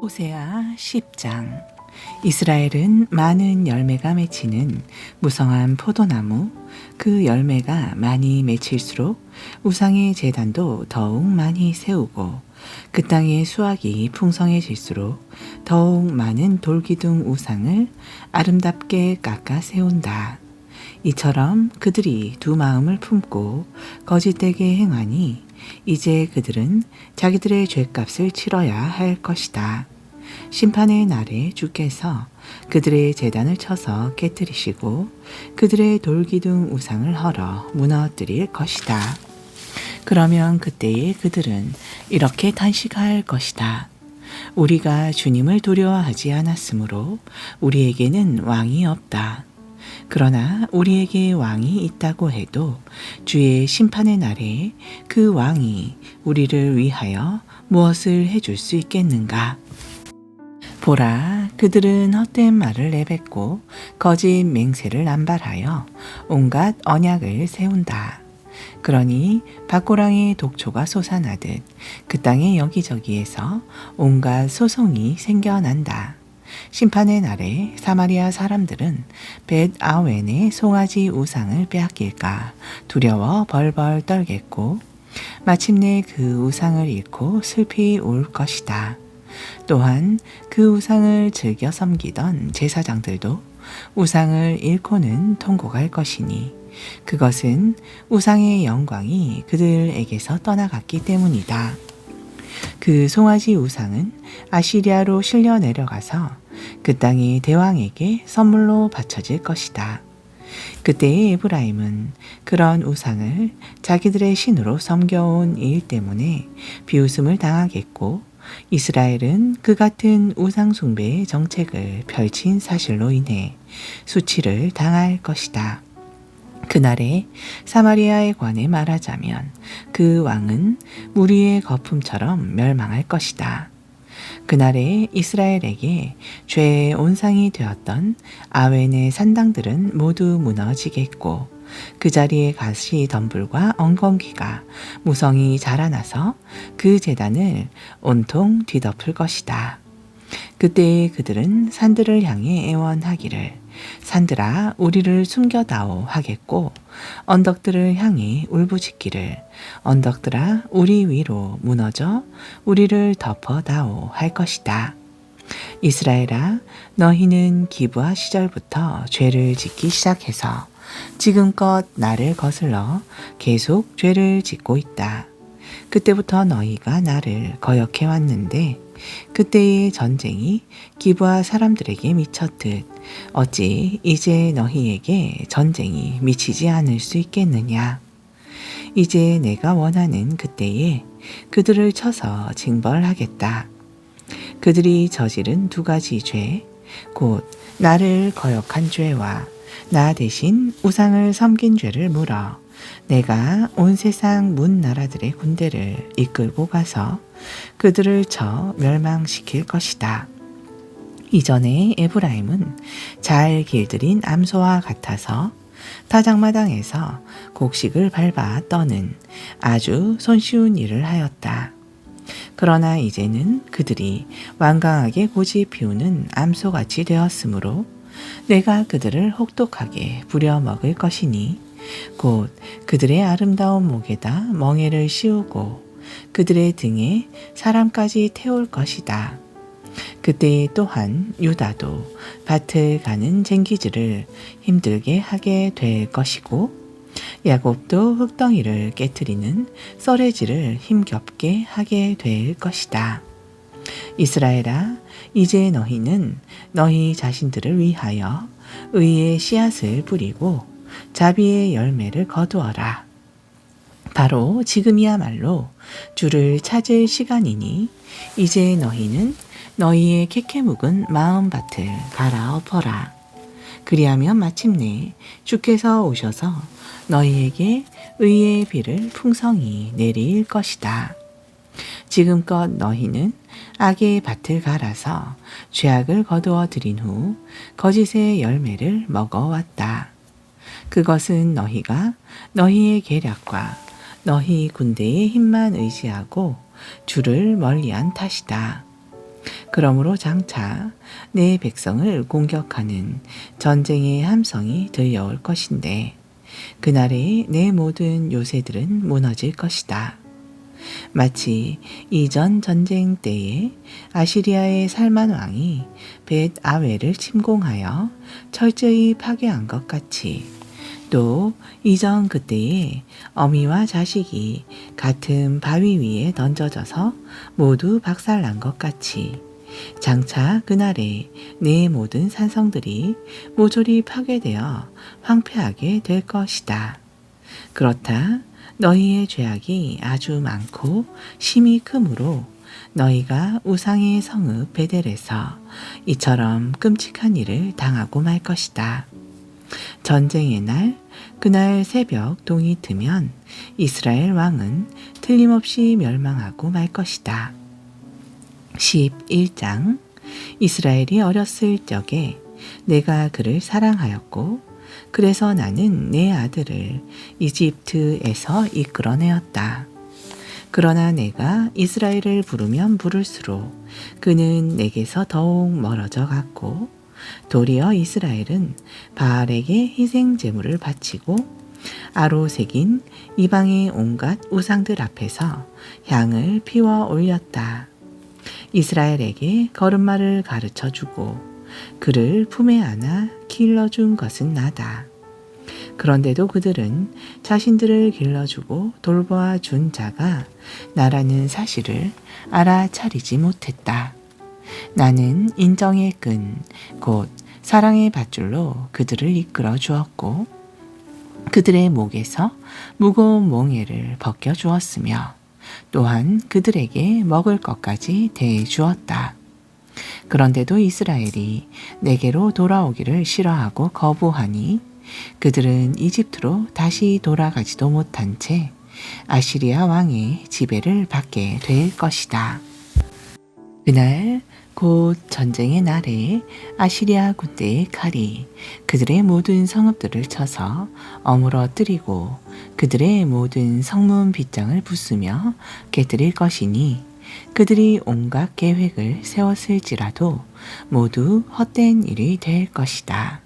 호세아 10장 이스라엘은 많은 열매가 맺히는 무성한 포도나무 그 열매가 많이 맺힐수록 우상의 재단도 더욱 많이 세우고 그 땅의 수확이 풍성해질수록 더욱 많은 돌기둥 우상을 아름답게 깎아 세운다. 이처럼 그들이 두 마음을 품고 거짓되게 행하니 이제 그들은 자기들의 죄값을 치러야 할 것이다. 심판의 날에 주께서 그들의 재단을 쳐서 깨뜨리시고 그들의 돌기둥 우상을 헐어 무너뜨릴 것이다. 그러면 그때에 그들은 이렇게 탄식할 것이다. 우리가 주님을 두려워하지 않았으므로 우리에게는 왕이 없다. 그러나 우리에게 왕이 있다고 해도 주의 심판의 날에 그 왕이 우리를 위하여 무엇을 해줄 수 있겠는가? 보라, 그들은 헛된 말을 내뱉고 거짓 맹세를 남발하여 온갖 언약을 세운다. 그러니 박고랑의 독초가 솟아나듯 그 땅의 여기저기에서 온갖 소송이 생겨난다. 심판의 날에 사마리아 사람들은 벳 아웬의 송아지 우상을 빼앗길까 두려워 벌벌 떨겠고 마침내 그 우상을 잃고 슬피 울 것이다. 또한 그 우상을 즐겨 섬기던 제사장들도 우상을 잃고는 통곡할 것이니 그것은 우상의 영광이 그들에게서 떠나갔기 때문이다. 그 송아지 우상은 아시리아로 실려 내려가서 그 땅의 대왕에게 선물로 바쳐질 것이다. 그때의 에브라임은 그런 우상을 자기들의 신으로 섬겨온 일 때문에 비웃음을 당하겠고 이스라엘은 그 같은 우상 숭배의 정책을 펼친 사실로 인해 수치를 당할 것이다. 그날에 사마리아에 관해 말하자면 그 왕은 무리의 거품처럼 멸망할 것이다. 그날에 이스라엘에게 죄의 온상이 되었던 아웬의 산당들은 모두 무너지겠고 그 자리에 가시 덤불과 엉겅퀴가 무성이 자라나서 그 재단을 온통 뒤덮을 것이다. 그때에 그들은 산들을 향해 애원하기를 산들아 우리를 숨겨다오 하겠고 언덕들을 향해 울부짖기를 언덕들아 우리 위로 무너져 우리를 덮어다오 할 것이다. 이스라엘아 너희는 기부하 시절부터 죄를 짓기 시작해서 지금껏 나를 거슬러 계속 죄를 짓고 있다. 그때부터 너희가 나를 거역해 왔는데 그때의 전쟁이 기부하 사람들에게 미쳤듯 어찌 이제 너희에게 전쟁이 미치지 않을 수 있겠느냐. 이제 내가 원하는 그때에 그들을 쳐서 징벌하겠다. 그들이 저지른 두 가지 죄, 곧 나를 거역한 죄와 나 대신 우상을 섬긴 죄를 물어 내가 온 세상 문 나라들의 군대를 이끌고 가서 그들을 쳐 멸망시킬 것이다. 이전에 에브라임은 잘 길들인 암소와 같아서 타작마당에서 곡식을 밟아 떠는 아주 손쉬운 일을 하였다. 그러나 이제는 그들이 완강하게 고지 피우는 암소같이 되었으므로 내가 그들을 혹독하게 부려먹을 것이니 곧 그들의 아름다운 목에다 멍에를 씌우고 그들의 등에 사람까지 태울 것이다. 그때 또한 유다도 밭을 가는 쟁기질을 힘들게 하게 될 것이고 야곱도 흙덩이를 깨뜨리는 썰해질을 힘겹게 하게 될 것이다. 이스라엘아, 이제 너희는 너희 자신들을 위하여 의의 씨앗을 뿌리고 자비의 열매를 거두어라. 바로 지금이야말로 주를 찾을 시간이니 이제 너희는 너희의 캐캐 묵은 마음밭을 갈아엎어라. 그리하면 마침내 주께서 오셔서 너희에게 의의 비를 풍성히 내릴 것이다. 지금껏 너희는 악의 밭을 갈아서 죄악을 거두어 들인 후 거짓의 열매를 먹어왔다. 그것은 너희가 너희의 계략과 너희 군대의 힘만 의지하고 주를 멀리한 탓이다. 그러므로 장차 내 백성을 공격하는 전쟁의 함성이 들려올 것인데 그날에 내 모든 요새들은 무너질 것이다. 마치 이전 전쟁 때에 아시리아의 살만 왕이 벳 아웨를 침공하여 철저히 파괴한 것 같이 또 이전 그때에 어미와 자식이 같은 바위 위에 던져져서 모두 박살난 것 같이 장차 그날에 내 모든 산성들이 모조리 파괴되어 황폐하게 될 것이다. 그렇다 너희의 죄악이 아주 많고 심히 크므로 너희가 우상의 성읍 베델에서 이처럼 끔찍한 일을 당하고 말 것이다. 전쟁의 날, 그날 새벽 동이 트면 이스라엘 왕은 틀림없이 멸망하고 말 것이다. 11장 이스라엘이 어렸을 적에 내가 그를 사랑하였고 그래서 나는 내 아들을 이집트에서 이끌어내었다. 그러나 내가 이스라엘을 부르면 부를수록 그는 내게서 더욱 멀어져 갔고 도리어 이스라엘은 바알에게 희생 제물을 바치고 아로색인 이방의 온갖 우상들 앞에서 향을 피워 올렸다. 이스라엘에게 걸음마를 가르쳐 주고 그를 품에 안아 길러준 것은 나다. 그런데도 그들은 자신들을 길러주고 돌보아 준 자가 나라는 사실을 알아차리지 못했다. 나는 인정의 끈, 곧 사랑의 밧줄로 그들을 이끌어 주었고, 그들의 목에서 무거운 몽해를 벗겨 주었으며, 또한 그들에게 먹을 것까지 대해 주었다. 그런데도 이스라엘이 내게로 돌아오기를 싫어하고 거부하니 그들은 이집트로 다시 돌아가지도 못한 채 아시리아 왕의 지배를 받게 될 것이다. 그날 곧 전쟁의 날에 아시리아 군대의 칼이 그들의 모든 성읍들을 쳐서 어물어뜨리고 그들의 모든 성문 빗장을 부수며 깨뜨릴 것이니 그들이 온갖 계획을 세웠을지라도 모두 헛된 일이 될 것이다.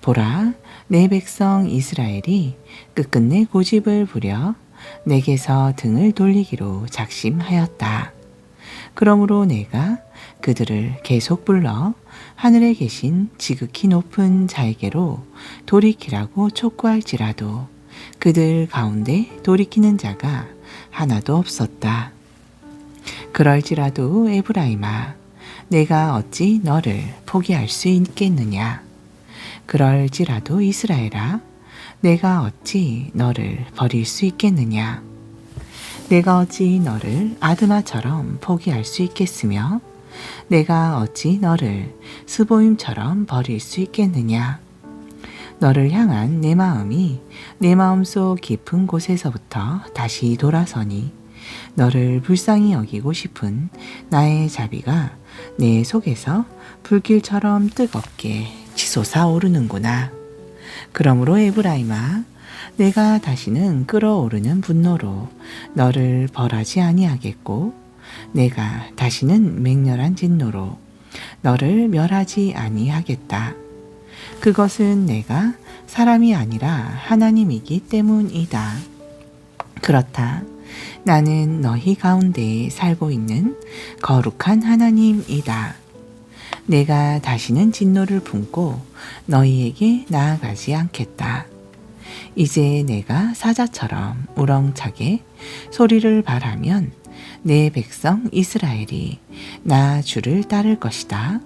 보라, 내 백성 이스라엘이 끝끝내 고집을 부려 내게서 등을 돌리기로 작심하였다. 그러므로 내가 그들을 계속 불러 하늘에 계신 지극히 높은 자에게로 돌이키라고 촉구할지라도 그들 가운데 돌이키는 자가 하나도 없었다. 그럴지라도 에브라임아, 내가 어찌 너를 포기할 수 있겠느냐? 그럴지라도 이스라엘아, 내가 어찌 너를 버릴 수 있겠느냐? 내가 어찌 너를 아드마처럼 포기할 수 있겠으며, 내가 어찌 너를 스보임처럼 버릴 수 있겠느냐? 너를 향한 내 마음이 내 마음속 깊은 곳에서부터 다시 돌아서니 너를 불쌍히 여기고 싶은 나의 자비가 내 속에서 불길처럼 뜨겁게 치솟아 오르는구나. 그러므로 에브라임아, 내가 다시는 끓어오르는 분노로 너를 벌하지 아니하겠고, 내가 다시는 맹렬한 진노로 너를 멸하지 아니하겠다. 그것은 내가 사람이 아니라 하나님이기 때문이다. 그렇다. 나는 너희 가운데 살고 있는 거룩한 하나님이다. 내가 다시는 진노를 품고 너희에게 나아가지 않겠다. 이제 내가 사자처럼 우렁차게 소리를 발하면 내 백성 이스라엘이 나 주를 따를 것이다.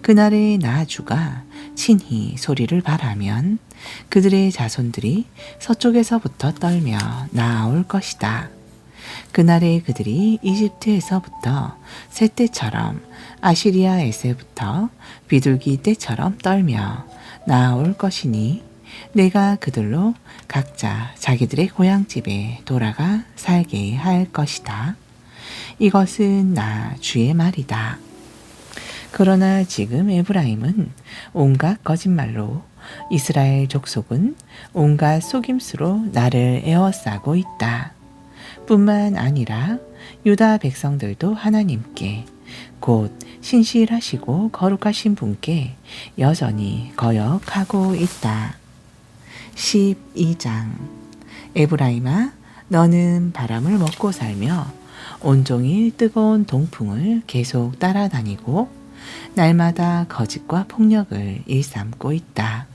그날에 나 주가 친히 소리를 발하면 그들의 자손들이 서쪽에서부터 떨며 나아올 것이다. 그날에 그들이 이집트에서부터 새 때처럼 아시리아 에서부터 비둘기 때처럼 떨며 나아올 것이니 내가 그들로 각자 자기들의 고향집에 돌아가 살게 할 것이다. 이것은 나 주의 말이다. 그러나 지금 에브라임은 온갖 거짓말로 이스라엘 족속은 온갖 속임수로 나를 에워싸고 있다. 뿐만 아니라 유다 백성들도 하나님께 곧 신실하시고 거룩하신 분께 여전히 거역하고 있다. 12장 에브라임아 너는 바람을 먹고 살며 온종일 뜨거운 동풍을 계속 따라다니고 날마다 거짓과 폭력을 일삼고 있다.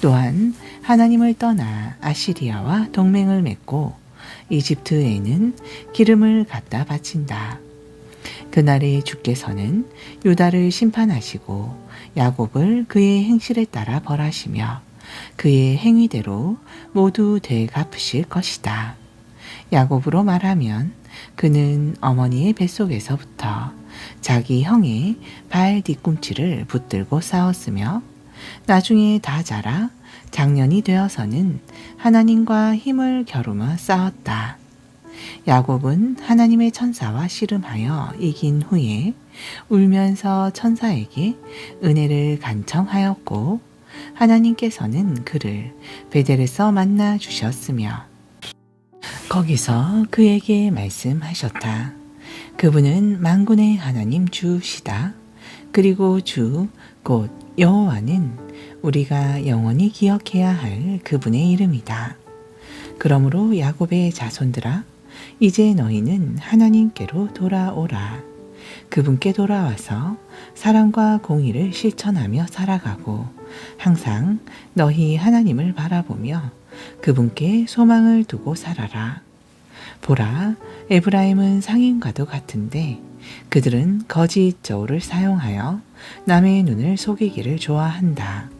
또한 하나님을 떠나 아시리아와 동맹을 맺고 이집트에는 기름을 갖다 바친다. 그날에 주께서는 유다를 심판하시고 야곱을 그의 행실에 따라 벌하시며 그의 행위대로 모두 되갚으실 것이다. 야곱으로 말하면 그는 어머니의 뱃속에서부터 자기 형의 발 뒤꿈치를 붙들고 싸웠으며 나중에 다 자라 장년이 되어서는 하나님과 힘을 겨루며 싸웠다. 야곱은 하나님의 천사와 씨름하여 이긴 후에 울면서 천사에게 은혜를 간청하였고 하나님께서는 그를 베델에서 만나 주셨으며 거기서 그에게 말씀하셨다. 그분은 만군의 하나님 주시다. 그리고 주 곧 여호와는 우리가 영원히 기억해야 할 그분의 이름이다. 그러므로 야곱의 자손들아 이제 너희는 하나님께로 돌아오라. 그분께 돌아와서 사랑과 공의를 실천하며 살아가고 항상 너희 하나님을 바라보며 그분께 소망을 두고 살아라. 보라, 에브라임은 상인과도 같은데 그들은 거짓 저울을 사용하여 남의 눈을 속이기를 좋아한다.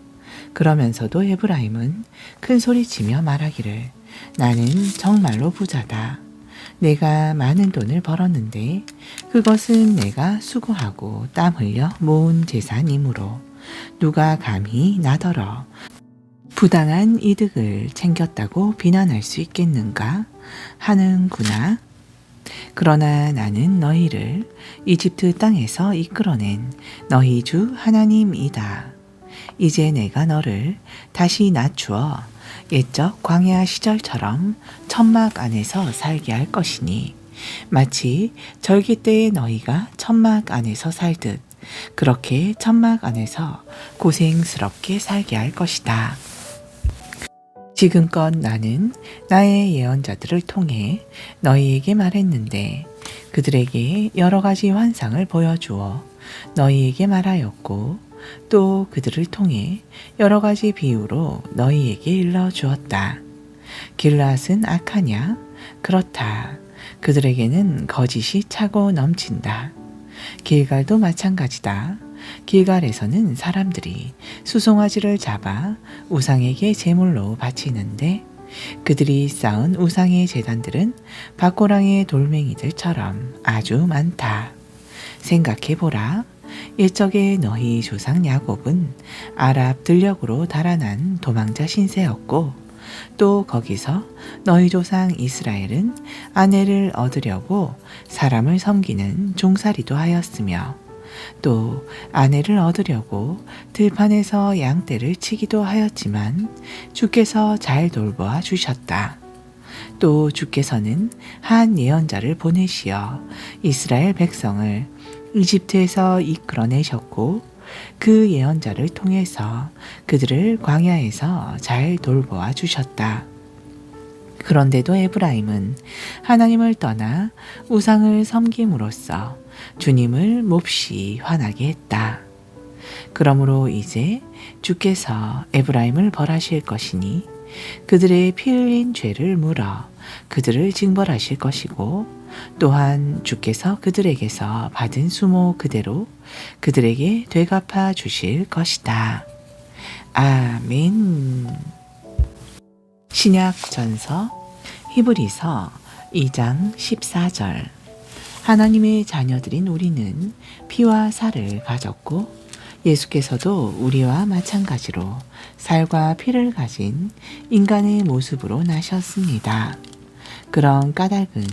그러면서도 에브라임은 큰 소리치며 말하기를 나는 정말로 부자다. 내가 많은 돈을 벌었는데 그것은 내가 수고하고 땀 흘려 모은 재산이므로 누가 감히 나더러 부당한 이득을 챙겼다고 비난할 수 있겠는가 하는구나. 그러나 나는 너희를 이집트 땅에서 이끌어낸 너희 주 하나님이다. 이제 내가 너를 다시 낮추어 옛적 광야 시절처럼 천막 안에서 살게 할 것이니 마치 절기 때에 너희가 천막 안에서 살듯 그렇게 천막 안에서 고생스럽게 살게 할 것이다. 지금껏 나는 나의 예언자들을 통해 너희에게 말했는데 그들에게 여러 가지 환상을 보여주어 너희에게 말하였고 또 그들을 통해 여러 가지 비유로 너희에게 일러 주었다. 길랏은 악하냐? 그렇다. 그들에게는 거짓이 차고 넘친다. 길갈도 마찬가지다. 길갈에서는 사람들이 수송아지를 잡아 우상에게 제물로 바치는데 그들이 쌓은 우상의 재단들은 박고랑의 돌멩이들처럼 아주 많다. 생각해보라. 옛적에 너희 조상 야곱은 아랍 들녘으로 달아난 도망자 신세였고 또 거기서 너희 조상 이스라엘은 아내를 얻으려고 사람을 섬기는 종살이도 하였으며 또 아내를 얻으려고 들판에서 양떼를 치기도 하였지만 주께서 잘 돌보아 주셨다. 또 주께서는 한 예언자를 보내시어 이스라엘 백성을 이집트에서 이끌어내셨고 그 예언자를 통해서 그들을 광야에서 잘 돌보아 주셨다. 그런데도 에브라임은 하나님을 떠나 우상을 섬김으로써 주님을 몹시 화나게 했다. 그러므로 이제 주께서 에브라임을 벌하실 것이니 그들의 피 흘린 죄를 물어 그들을 징벌하실 것이고 또한 주께서 그들에게서 받은 수모 그대로 그들에게 되갚아 주실 것이다. 아멘. 신약 전서 히브리서 2장 14절 하나님의 자녀들인 우리는 피와 살을 가졌고 예수께서도 우리와 마찬가지로 살과 피를 가진 인간의 모습으로 나셨습니다. 그런 까닭은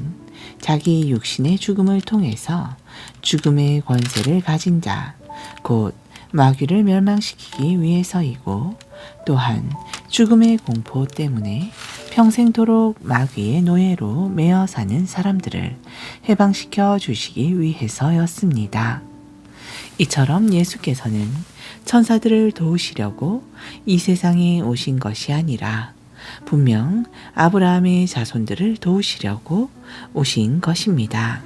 자기 육신의 죽음을 통해서 죽음의 권세를 가진 자, 곧 마귀를 멸망시키기 위해서이고 또한 죽음의 공포 때문에 평생토록 마귀의 노예로 매여 사는 사람들을 해방시켜 주시기 위해서였습니다. 이처럼 예수께서는 천사들을 도우시려고 이 세상에 오신 것이 아니라 분명 아브라함의 자손들을 도우시려고 오신 것입니다.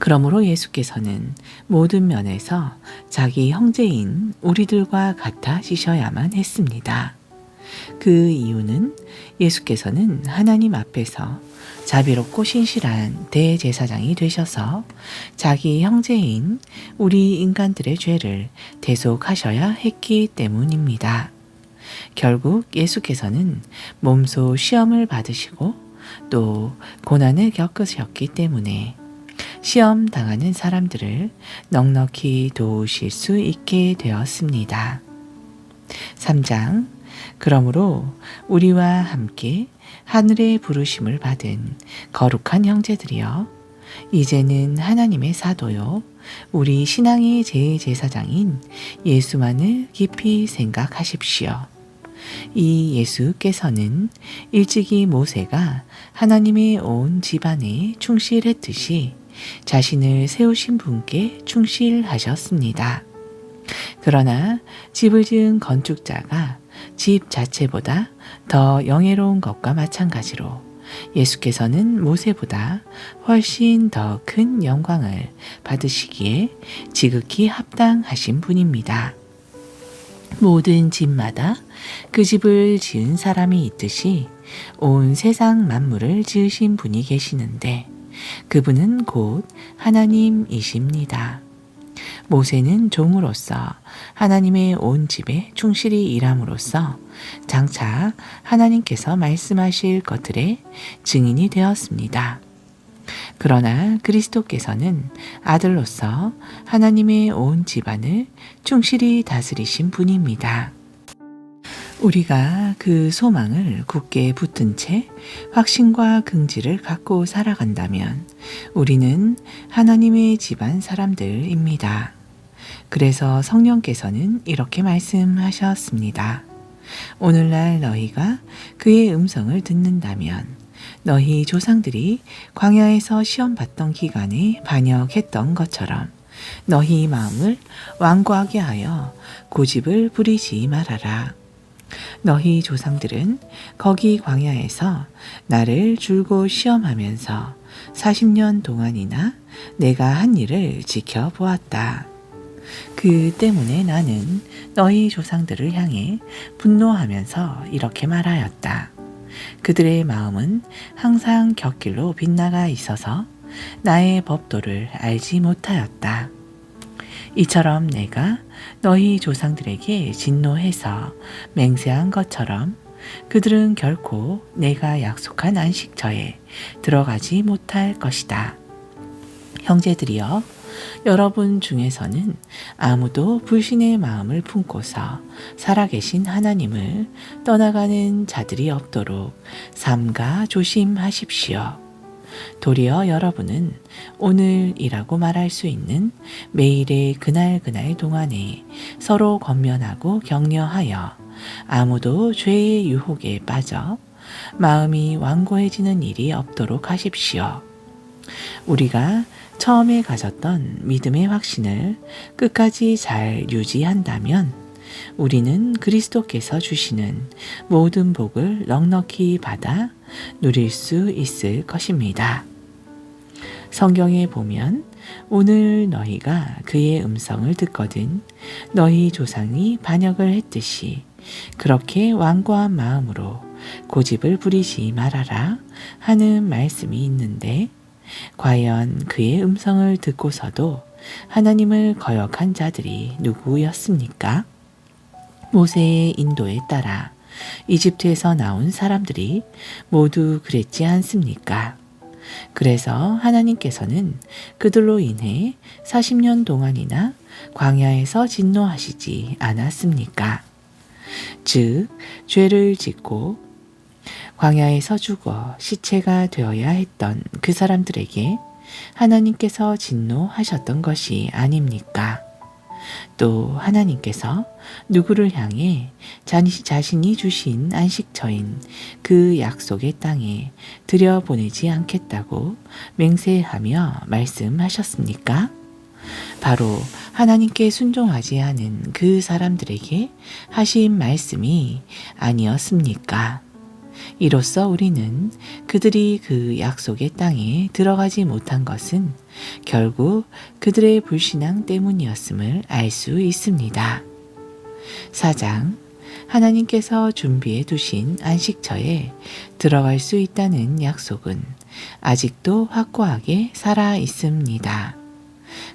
그러므로 예수께서는 모든 면에서 자기 형제인 우리들과 같아지셔야만 했습니다. 그 이유는 예수께서는 하나님 앞에서 자비롭고 신실한 대제사장이 되셔서 자기 형제인 우리 인간들의 죄를 대속하셔야 했기 때문입니다. 결국 예수께서는 몸소 시험을 받으시고 또 고난을 겪으셨기 때문에 시험 당하는 사람들을 넉넉히 도우실 수 있게 되었습니다. 3장 그러므로 우리와 함께 하늘의 부르심을 받은 거룩한 형제들이여 이제는 하나님의 사도요 우리 신앙의 제제사장인 예수만을 깊이 생각하십시오. 이 예수께서는 일찍이 모세가 하나님의 온 집안에 충실했듯이 자신을 세우신 분께 충실하셨습니다. 그러나 집을 지은 건축자가 집 자체보다 더 영예로운 것과 마찬가지로 예수께서는 모세보다 훨씬 더 큰 영광을 받으시기에 지극히 합당하신 분입니다. 모든 집마다 그 집을 지은 사람이 있듯이 온 세상 만물을 지으신 분이 계시는데 그분은 곧 하나님이십니다. 모세는 종으로서 하나님의 온 집에 충실히 일함으로써 장차 하나님께서 말씀하실 것들의 증인이 되었습니다. 그러나 그리스도께서는 아들로서 하나님의 온 집안을 충실히 다스리신 분입니다. 우리가 그 소망을 굳게 붙든 채 확신과 긍지를 갖고 살아간다면 우리는 하나님의 집안 사람들입니다. 그래서 성령께서는 이렇게 말씀하셨습니다. 오늘날 너희가 그의 음성을 듣는다면 너희 조상들이 광야에서 시험 받던 기간에 반역했던 것처럼 너희 마음을 완고하게 하여 고집을 부리지 말아라. 너희 조상들은 거기 광야에서 나를 줄고 시험하면서 40년 동안이나 내가 한 일을 지켜보았다. 그 때문에 나는 너희 조상들을 향해 분노하면서 이렇게 말하였다. 그들의 마음은 항상 곁길로 빗나가 있어서 나의 법도를 알지 못하였다. 이처럼 내가 너희 조상들에게 진노해서 맹세한 것처럼 그들은 결코 내가 약속한 안식처에 들어가지 못할 것이다. 형제들이여, 여러분 중에서는 아무도 불신의 마음을 품고서 살아계신 하나님을 떠나가는 자들이 없도록 삼가 조심하십시오. 도리어 여러분은 오늘이라고 말할 수 있는 매일의 그날그날 동안에 서로 권면하고 격려하여 아무도 죄의 유혹에 빠져 마음이 완고해지는 일이 없도록 하십시오. 우리가 처음에 가졌던 믿음의 확신을 끝까지 잘 유지한다면 우리는 그리스도께서 주시는 모든 복을 넉넉히 받아 누릴 수 있을 것입니다. 성경에 보면 오늘 너희가 그의 음성을 듣거든 너희 조상이 반역을 했듯이 그렇게 완고한 마음으로 고집을 부리지 말아라 하는 말씀이 있는데 과연 그의 음성을 듣고서도 하나님을 거역한 자들이 누구였습니까? 모세의 인도에 따라 이집트에서 나온 사람들이 모두 그랬지 않습니까? 그래서 하나님께서는 그들로 인해 40년 동안이나 광야에서 진노하시지 않았습니까? 즉, 죄를 짓고 광야에서 죽어 시체가 되어야 했던 그 사람들에게 하나님께서 진노하셨던 것이 아닙니까? 또 하나님께서 누구를 향해 자신이 주신 안식처인 그 약속의 땅에 들여보내지 않겠다고 맹세하며 말씀하셨습니까? 바로 하나님께 순종하지 않은 그 사람들에게 하신 말씀이 아니었습니까? 이로써 우리는 그들이 그 약속의 땅에 들어가지 못한 것은 결국 그들의 불신앙 때문이었음을 알 수 있습니다. 4장 하나님께서 준비해 두신 안식처에 들어갈 수 있다는 약속은 아직도 확고하게 살아 있습니다.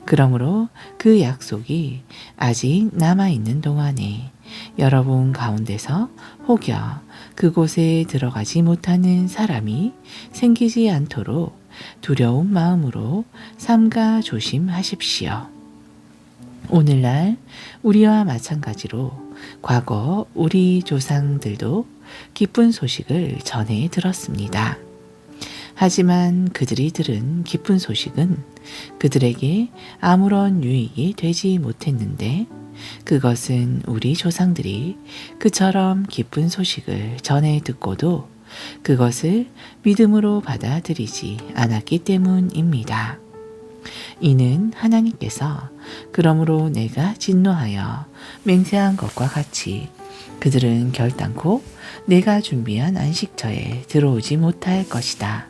그러므로 그 약속이 아직 남아있는 동안에 여러분 가운데서 혹여 그곳에 들어가지 못하는 사람이 생기지 않도록 두려운 마음으로 삼가 조심하십시오. 오늘날 우리와 마찬가지로 과거 우리 조상들도 기쁜 소식을 전해 들었습니다. 하지만 그들이 들은 기쁜 소식은 그들에게 아무런 유익이 되지 못했는데 그것은 우리 조상들이 그처럼 기쁜 소식을 전해 듣고도 그것을 믿음으로 받아들이지 않았기 때문입니다. 이는 하나님께서 그러므로 내가 진노하여 맹세한 것과 같이 그들은 결단코 내가 준비한 안식처에 들어오지 못할 것이다.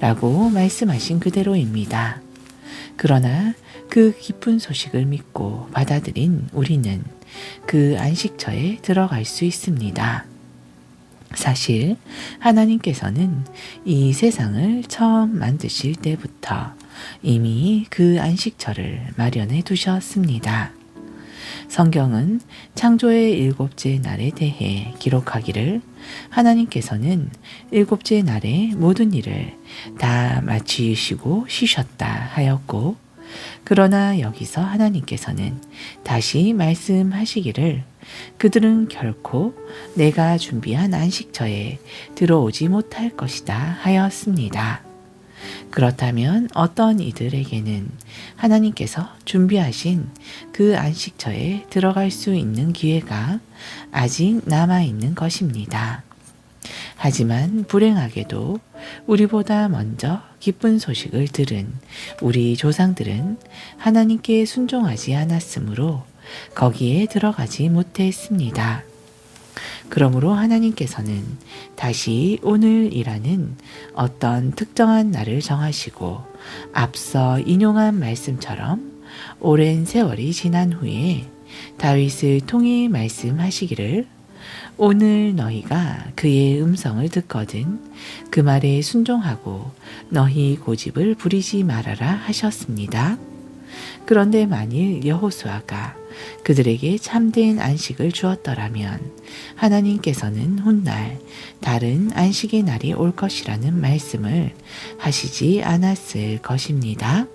라고 말씀하신 그대로입니다. 그러나 그 기쁜 소식을 믿고 받아들인 우리는 그 안식처에 들어갈 수 있습니다. 사실 하나님께서는 이 세상을 처음 만드실 때부터 이미 그 안식처를 마련해 두셨습니다. 성경은 창조의 일곱째 날에 대해 기록하기를 하나님께서는 일곱째 날에 모든 일을 다 마치시고 쉬셨다 하였고 그러나 여기서 하나님께서는 다시 말씀하시기를 그들은 결코 내가 준비한 안식처에 들어오지 못할 것이다 하였습니다. 그렇다면 어떤 이들에게는 하나님께서 준비하신 그 안식처에 들어갈 수 있는 기회가 아직 남아 있는 것입니다. 하지만 불행하게도 우리보다 먼저 기쁜 소식을 들은 우리 조상들은 하나님께 순종하지 않았으므로 거기에 들어가지 못했습니다. 그러므로 하나님께서는 다시 오늘이라는 어떤 특정한 날을 정하시고 앞서 인용한 말씀처럼 오랜 세월이 지난 후에 다윗을 통해 말씀하시기를 오늘 너희가 그의 음성을 듣거든 그 말에 순종하고 너희 고집을 부리지 말아라 하셨습니다. 그런데 만일 여호수아가 그들에게 참된 안식을 주었더라면 하나님께서는 훗날 다른 안식의 날이 올 것이라는 말씀을 하시지 않았을 것입니다.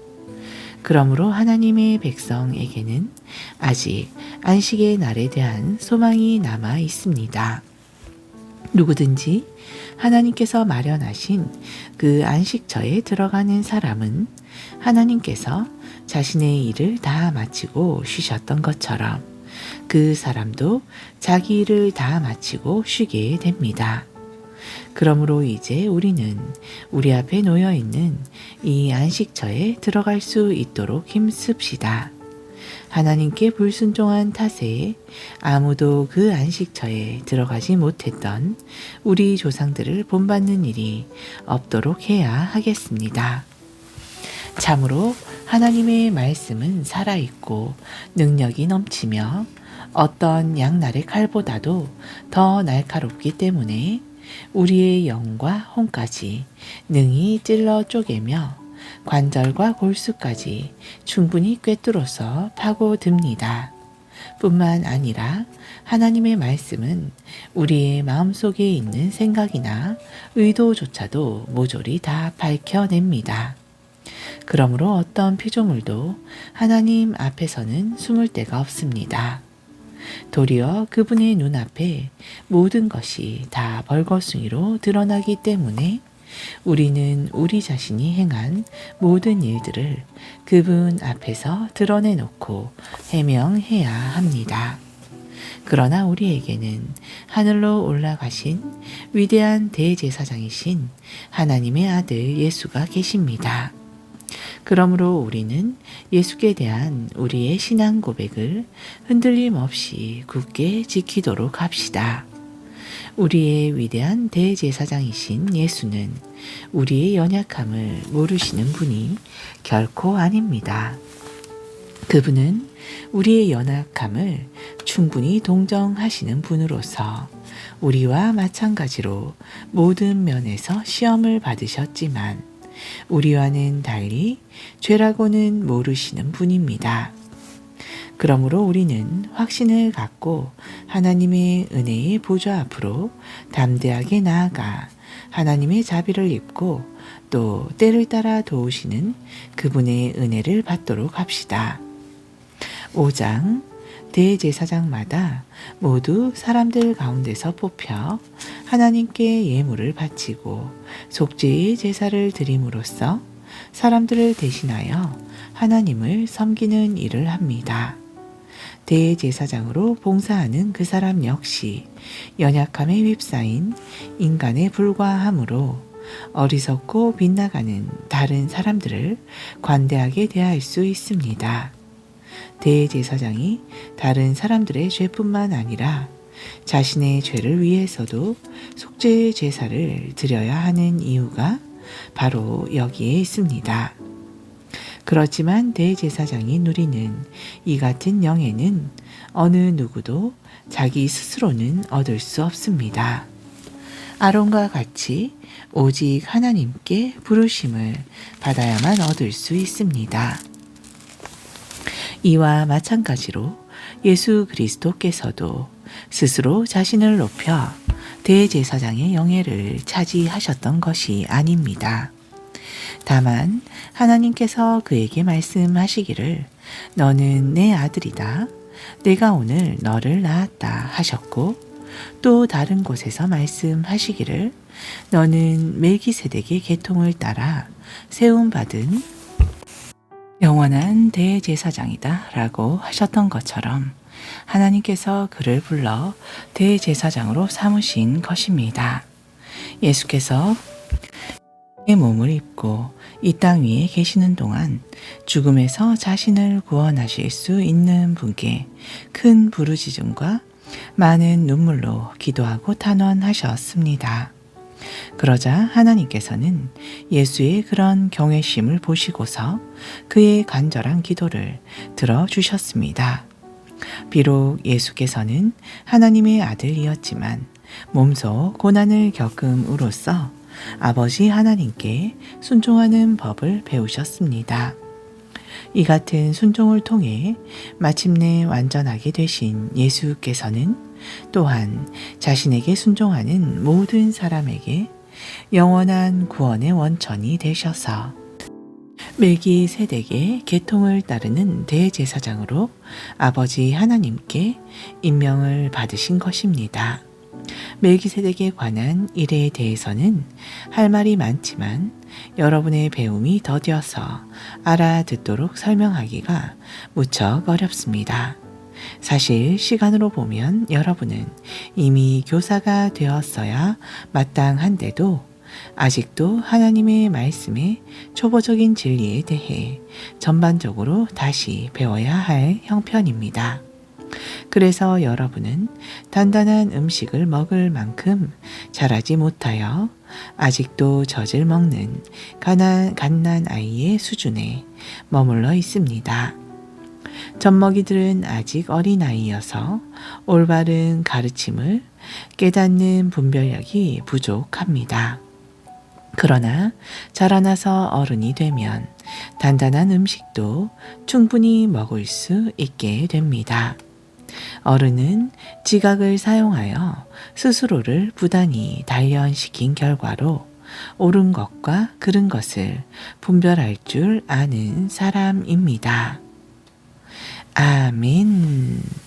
그러므로 하나님의 백성에게는 아직 안식의 날에 대한 소망이 남아 있습니다. 누구든지 하나님께서 마련하신 그 안식처에 들어가는 사람은 하나님께서 자신의 일을 다 마치고 쉬셨던 것처럼 그 사람도 자기 일을 다 마치고 쉬게 됩니다. 그러므로 이제 우리는 우리 앞에 놓여 있는 이 안식처에 들어갈 수 있도록 힘씁시다. 하나님께 불순종한 탓에 아무도 그 안식처에 들어가지 못했던 우리 조상들을 본받는 일이 없도록 해야 하겠습니다. 참으로 하나님의 말씀은 살아있고 능력이 넘치며 어떤 양날의 칼보다도 더 날카롭기 때문에 우리의 영과 혼까지 능히 찔러 쪼개며 관절과 골수까지 충분히 꿰뚫어서 파고듭니다. 뿐만 아니라 하나님의 말씀은 우리의 마음속에 있는 생각이나 의도조차도 모조리 다 밝혀냅니다. 그러므로 어떤 피조물도 하나님 앞에서는 숨을 데가 없습니다. 도리어 그분의 눈앞에 모든 것이 다 벌거숭이로 드러나기 때문에 우리는 우리 자신이 행한 모든 일들을 그분 앞에서 드러내놓고 해명해야 합니다. 그러나 우리에게는 하늘로 올라가신 위대한 대제사장이신 하나님의 아들 예수가 계십니다. 그러므로 우리는 예수께 대한 우리의 신앙 고백을 흔들림 없이 굳게 지키도록 합시다. 우리의 위대한 대제사장이신 예수는 우리의 연약함을 모르시는 분이 결코 아닙니다. 그분은 우리의 연약함을 충분히 동정하시는 분으로서 우리와 마찬가지로 모든 면에서 시험을 받으셨지만 우리와는 달리 죄라고는 모르시는 분입니다. 그러므로 우리는 확신을 갖고 하나님의 은혜의 보좌 앞으로 담대하게 나아가 하나님의 자비를 입고 또 때를 따라 도우시는 그분의 은혜를 받도록 합시다. 5장 대제사장마다 모두 사람들 가운데서 뽑혀 하나님께 예물을 바치고 속죄의 제사를 드림으로써 사람들을 대신하여 하나님을 섬기는 일을 합니다. 대제사장으로 봉사하는 그 사람 역시 연약함에 휩싸인 인간에 불과하므로 어리석고 빗나가는 다른 사람들을 관대하게 대할 수 있습니다. 대제사장이 다른 사람들의 죄뿐만 아니라 자신의 죄를 위해서도 속죄의 제사를 드려야 하는 이유가 바로 여기에 있습니다. 그렇지만 대제사장이 누리는 이 같은 영예는 어느 누구도 자기 스스로는 얻을 수 없습니다. 아론과 같이 오직 하나님께 부르심을 받아야만 얻을 수 있습니다. 이와 마찬가지로 예수 그리스도께서도 스스로 자신을 높여 대제사장의 영예를 차지하셨던 것이 아닙니다. 다만 하나님께서 그에게 말씀하시기를 너는 내 아들이다. 내가 오늘 너를 낳았다 하셨고 또 다른 곳에서 말씀하시기를 너는 멜기세덱의 계통을 따라 세움 받은 영원한 대제사장이다 라고 하셨던 것처럼 하나님께서 그를 불러 대제사장으로 삼으신 것입니다. 예수께서 의 몸을 입고 이 땅 위에 계시는 동안 죽음에서 자신을 구원하실 수 있는 분께 큰 부르짖음과 많은 눈물로 기도하고 탄원하셨습니다. 그러자 하나님께서는 예수의 그런 경외심을 보시고서 그의 간절한 기도를 들어주셨습니다. 비록 예수께서는 하나님의 아들이었지만 몸소 고난을 겪음으로써 아버지 하나님께 순종하는 법을 배우셨습니다. 이 같은 순종을 통해 마침내 완전하게 되신 예수께서는 또한 자신에게 순종하는 모든 사람에게 영원한 구원의 원천이 되셔서 멜기 세덱의 계통을 따르는 대제사장으로 아버지 하나님께 임명을 받으신 것입니다. 멜기세덱에 관한 일에 대해서는 할 말이 많지만 여러분의 배움이 더뎌서 알아듣도록 설명하기가 무척 어렵습니다. 사실 시간으로 보면 여러분은 이미 교사가 되었어야 마땅한데도 아직도 하나님의 말씀의 초보적인 진리에 대해 전반적으로 다시 배워야 할 형편입니다. 그래서 여러분은 단단한 음식을 먹을 만큼 자라지 못하여 아직도 젖을 먹는 가난, 갓난 아이의 수준에 머물러 있습니다. 젖먹이들은 아직 어린아이여서 올바른 가르침을 깨닫는 분별력이 부족합니다. 그러나 자라나서 어른이 되면 단단한 음식도 충분히 먹을 수 있게 됩니다. 어른은 지각을 사용하여 스스로를 부단히 단련시킨 결과로 옳은 것과 그른 것을 분별할 줄 아는 사람입니다. 아멘.